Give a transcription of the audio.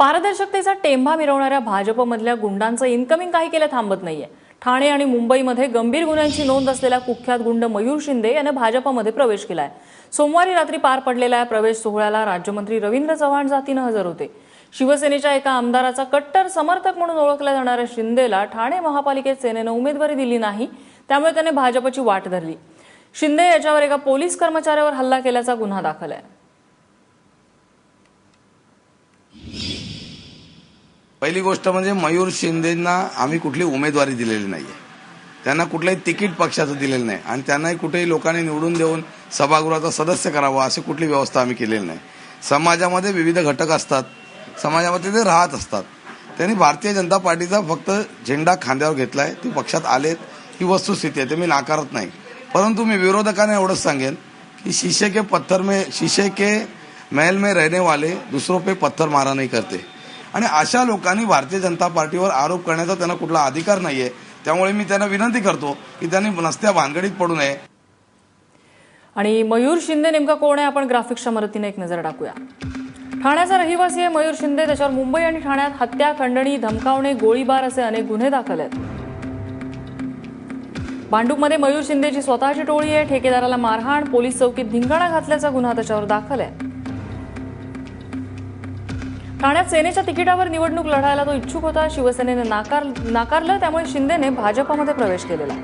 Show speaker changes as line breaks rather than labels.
पारदर्शकतेचा टेंभा मिरवणाऱ्या भाजपमधल्या गुंडांचं incoming काही केलं थांबत नाहीये. ठाणे आणि मुंबईमध्ये गंभीर गुन्ह्यांची नोंद असलेला कुख्यात गुंड मयूर शिंदे यानं भाजपमध्ये प्रवेश केलाय. सोमवारी रात्री पार पडलेल्या या प्रवेश सोहळ्याला राज्यमंत्री रवींद्र चव्हाण जातीनं हजर होते. शिवसेनेच्या एका आमदाराचा कट्टर समर्थक म्हणून ओळखल्या जाणाऱ्या शिंदेला ठाणे महापालिकेत सेनेनं उमेदवारी दिली नाही त्यामुळे त्याने भाजपची वाट धरली. शिंदे याच्यावर एका पोलीस कर्मचाऱ्यावर हल्ला केल्याचा गुन्हा दाखल आहे.
पहिली गोष्ट म्हणजे मयूर शिंदेना आम्ही कुठली उमेदवारी दिलेली नाहीये. त्यांना कुठलंही तिकीट पक्षाचं दिलेलं नाही. आणि त्यांनाही कुठेही लोकांनी निवडून देऊन सभागृहाचा सदस्य करावा अशी कुठली व्यवस्था आम्ही केलेली नाही. समाजामध्ये विविध घटक असतात. समाजामध्ये ते राहत असतात. त्यांनी भारतीय जनता पार्टीचा फक्त झेंडा खांद्यावर घेतला आहे ते पक्षात आलेत. ही वस्तुस्थिती आहे. ते मी नाकारत नाही. परंतु मी विरोधकांना एवढंच सांगेन कि शीशे के पत्थर में शीशे के महल में रहने वाले दूसरों पे पत्थर मारा नहीं करते. आणि अशा लोकांनी भारतीय जनता पार्टीवर आरोप करण्याचा त्यांना कुठला अधिकार नाहीये. त्यामुळे मी त्यांना विनंती करतो की त्यांनी नसत्या भानगडीत पडू नये.
आणि मयूर शिंदे नेमका कोण आहे? आपण ग्राफिक्सच्या मदतीने एक नजर टाकूया. ठाण्याचा रहिवासी आहे मयूर शिंदे. त्याच्यावर मुंबई आणि ठाण्यात हत्या खंडणी धमकावणे गोळीबार असे अनेक गुन्हे दाखल आहेत. भांडूपमध्ये मयूर शिंदेची स्वतःची टोळी आहे. ठेकेदाराला मारहाण पोलीस चौकीत धिंगाणा घातल्याचा गुन्हा त्याच्यावर दाखल आहे. ठाण्यात सेनेच्या तिकिटावर निवडणूक लढायला तो इच्छुक होता. शिवसेनेने नाकार नाकारलं त्यामुळे शिंदेने भाजपमध्ये प्रवेश केलेला.